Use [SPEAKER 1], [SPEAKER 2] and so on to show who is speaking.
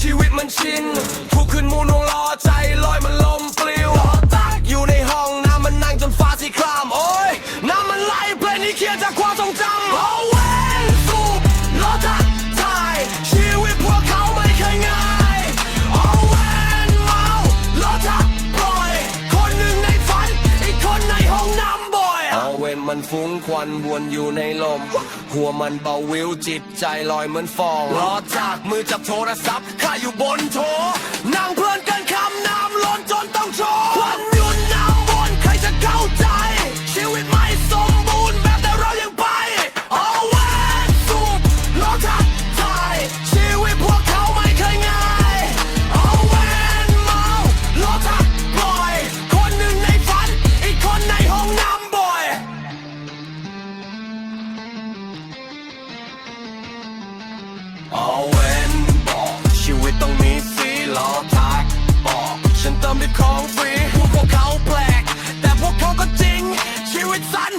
[SPEAKER 1] ชีวิตมันชินทุกคืนมูนวงล้อใจลอยมันลมปลิวอยู่ในห้องน้ำมันนั่งจนฟ้าสีคราม โอ้ย น้ำมันไหลเพลงนี้เขียนจากความทรงจำ มันฟุ้งควันวนอยู่ในลม หัวมันเบาวิวจิตใจลอยเหมือนฟองล้อจากมือจับโทรศัพท์ข้าอยู่ ของฟรีพวกเขาแปลก แต่พวกเขาก็จริง ชีวิตสั้น